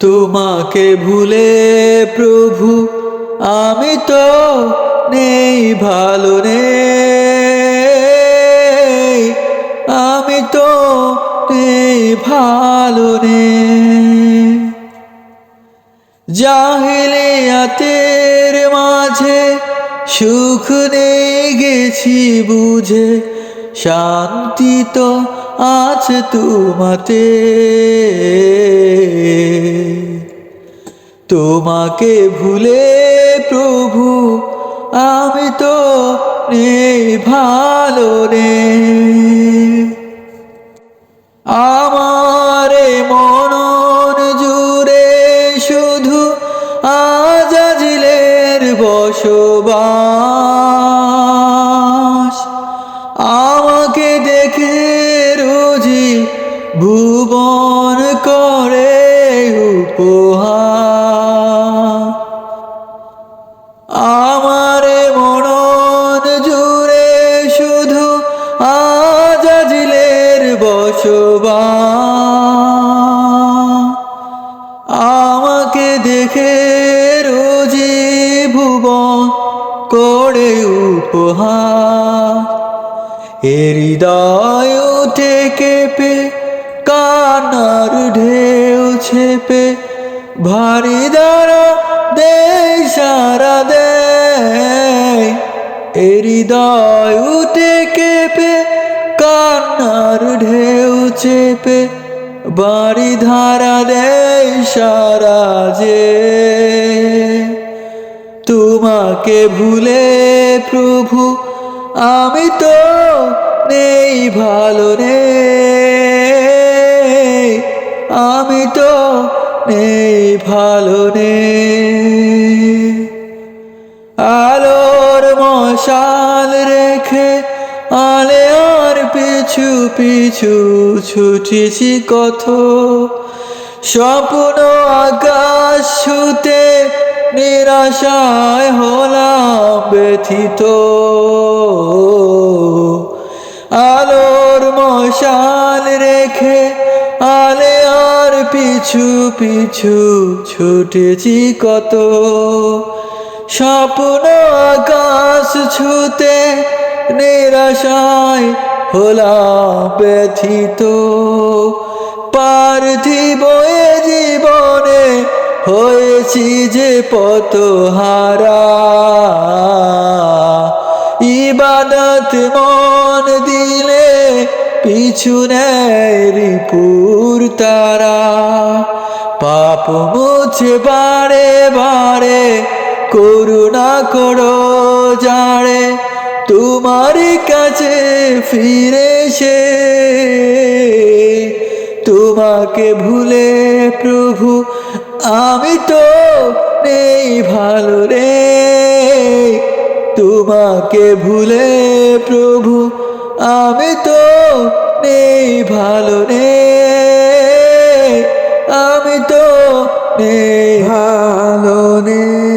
তোমাকে ভুলে প্রভু, আমি তো নেই, ভালো নেই। আমি তো নেই, ভালো নেই। জাহিলিয়াতের মাঝে সুখ নেই গেছি বুঝে, শান্তি তো আছে তোমাতে। তোমাকে ভুলে প্রভু, আমি তো নেই ভালো নেই আমারে মনন জুড়ে শুধু আজাজিলের বসবাস। আমাকে দেখে ভুবন করে উপহার। আমারে মনন জুড়ে শুধু আজাজিলের বসবাস। আমাকে দেখে রোজি ভুবন করে উপহার। এ হৃদয় উঠে কেঁপে কান্নার ঢেউ ছেপে ভারী দ্বারা দেয় সারা হৃদয় উঠে কেঁপে, কান্নার ঢেউ চেপে বাড়ি ধারা দেয় সারা যে। তোমাকে ভুলে প্রভু, আমি তো নেই ভালো নেই আমি তো নেই, ভালো নেই। আলোর মশাল রেখে আলে আর পিছু পিছু ছুটেছি কত। স্বপ্ন আকাশ ছুতে নিরাশায় হলাম ব্যথিত। আলোর মশাল রেখে আলে পিছু পিছু ছুটেছি কত? স্বপ্ন আকাশ ছুতে নিরাশায় হলাম ব্যথিত। পার্থিব জীবনে হয়েছি যে পত হারা ইবাদত মন দিলে পিছু নেয় রিপুর তারা। পাপ মুছে বারে বারে করুণা করো জাড়ে তোমার কাছে ফিরে সে তোমাকে ভুলে প্রভু, আমি তো নেই ভালো রে। তোমাকে ভুলে প্রভু, আমি তো নেই ভালো রে। ভালো নেই।